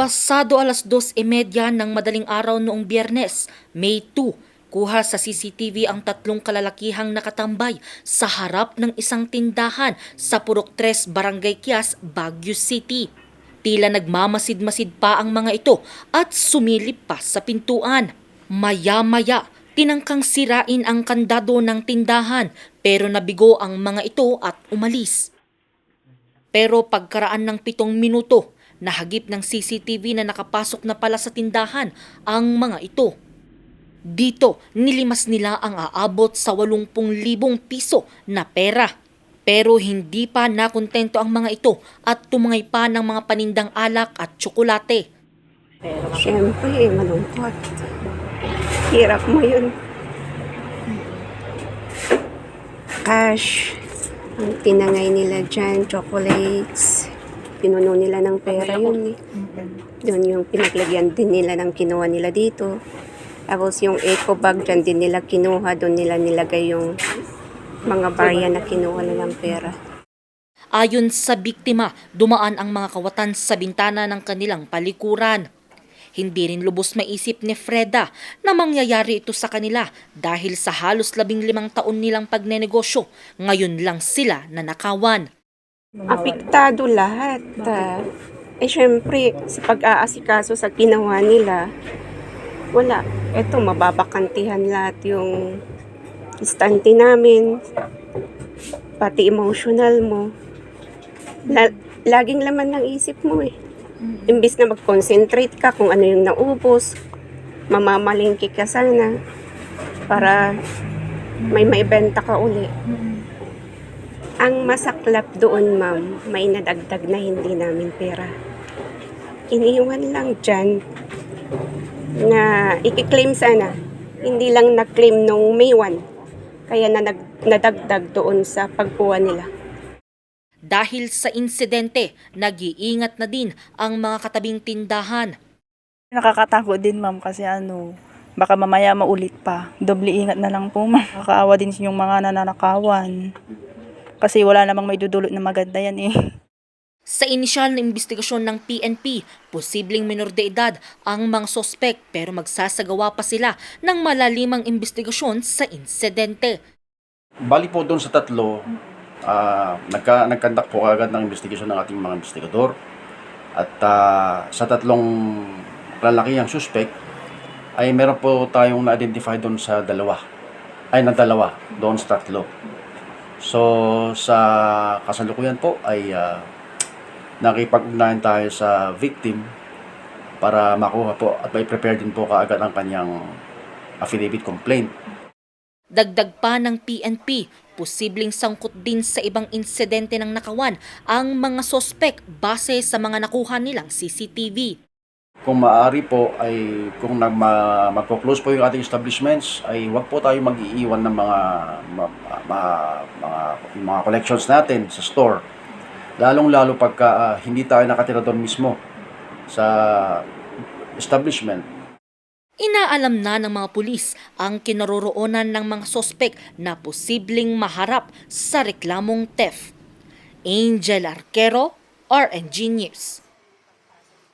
Pasado alas 2.30 ng madaling araw noong biyernes, May 2, kuha sa CCTV ang tatlong kalalakihang nakatambay sa harap ng isang tindahan sa Purok 3, Barangay Kias, Baguio City. Tila nagmamasid-masid pa ang mga ito at sumilip pa sa pintuan. Maya-maya, tinangkang sirain ang kandado ng tindahan pero nabigo ang mga ito at umalis. Pero pagkaraan ng pitong minuto, nahagip ng CCTV na nakapasok na pala sa tindahan ang mga ito. Dito, nilimas nila ang aabot sa 80,000 piso na pera. Pero hindi pa nakontento ang mga ito at tumangay pa ng mga panindang alak at tsokolate. Siyempre, malungkot. Hirap mo yun. Cash. Ang tinangay nila dyan, chocolates. Pinuno nila ng pera yun eh. Doon yung pinaglagyan din nila ng kinuha nila dito. Tapos yung eco bag dyan din nila kinuha. Doon nila nilagay yung mga barya na kinuha nilang pera. Ayon sa biktima, dumaan ang mga kawatan sa bintana ng kanilang palikuran. Hindi rin lubos maisip ni Freda na mangyayari ito sa kanila dahil sa halos labing limang taon nilang pagnenegosyo, ngayon lang sila nanakawan. Apektado lahat. ah. eh, syempre, sa pag-aasikaso sa ginawa nila, wala. Eto, mababakantihan lahat yung istante namin, pati emotional mo. La- laging laman ng isip mo eh. Imbis na mag-concentrate ka kung ano yung naubos, mamamalingki ka sana para may maibenta ka uli. Ang masaklap doon, ma'am, may nadagdag na hindi namin pera. Iniwan lang dyan na ikiklaim sana. Hindi lang na-claim nung May 1. Kaya na nag- nadagdag doon sa pagkuha nila. Dahil sa insidente, nag-iingat na din ang mga katabing tindahan. Nakakatakot din ma'am kasi ano, baka mamaya maulit pa. Doble ingat na lang po ma'am. Nakakaawa din yung mga nananakawan. Kasi wala namang may dudulot na maganda yan eh. Sa inisyal na investigasyon ng PNP, posibleng minor de edad ang mga sospek pero magsasagawa pa sila ng malalimang investigasyon sa insidente. Bali po doon sa tatlo, ah nagka, nagkandak po agad ng investigation ng ating mga investigador. At ah, sa tatlong lalaki ang suspect, ay meron po tayong na-identify doon sa dalawa. Ay, na dalawa, doon sa tatlo. So, sa kasalukuyan po ay ah, nakipag-ugnayan tayo sa victim para makuha po at may prepare din po kaagad ang kanyang affidavit complaint. Dagdag pa ng PNP, posibleng sangkot din sa ibang insidente ng nakawan ang mga sospek base sa mga nakuha nilang CCTV. Kung maaari po ay kung nag magko-close po yung ating establishments ay wag po tayo mag-iiwan ng mga ma- ma- mga mga collections natin sa store. Lalong-lalo pagka ah, hindi tayo nakatira doon mismo sa establishment. Inaalam na ng mga pulis ang kinaroroonan ng mga sospek na posibleng maharap sa reklamong theft. Angel Arquero, RNG News.